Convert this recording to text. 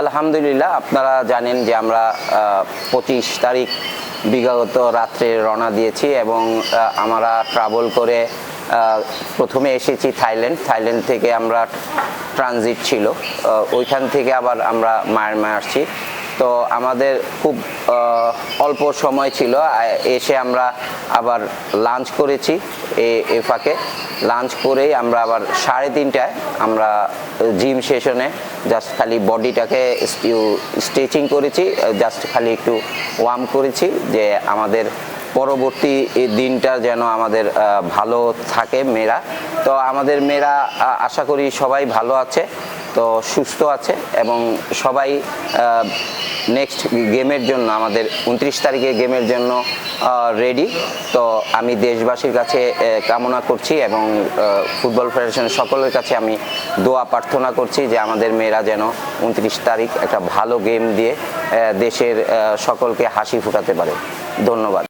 আলহামদুলিল্লাহ, আপনারা জানেন যে আমরা পঁচিশ তারিখ বিগত রাত্রে রওনা দিয়েছি এবং আমরা ট্রাভেল করে প্রথমে এসেছি থাইল্যান্ড। থাইল্যান্ড থেকে আমরা ট্রানজিট ছিল। ওইখান থেকে আবার আমরা মায়ের মায়ানমার আসছি। তো আমাদের খুব অল্প সময় ছিল। এসে আমরা আবার লাঞ্চ করেছি এ- ফাঁকে। লাঞ্চ করেই আমরা আবার সাড়ে তিনটায় আমরা জিম সেশনে জাস্ট খালি বডিটাকে স্ট্রেচিং করেছি। জাস্ট খালি একটু ওয়ার্ম করেছি যে আমাদের পরবর্তী দিনটা যেন আমাদের ভালো থাকে মেয়েরা। তো আমাদের মেয়েরা আশা করি সবাই ভালো আছে। তো সুস্থ আছে এবং সবাই নেক্সট গেমের জন্য, আমাদের উনত্রিশ তারিখে গেমের জন্য রেডি তো আমি দেশবাসীর কাছে কামনা করছি এবং ফুটবল ফেডারেশনের সকলের কাছে আমি দোয়া প্রার্থনা করছি যে আমাদের মেয়েরা যেন উনত্রিশ তারিখ একটা ভালো গেম দিয়ে দেশের সকলকে হাসি ফুটাতে পারে। ধন্যবাদ।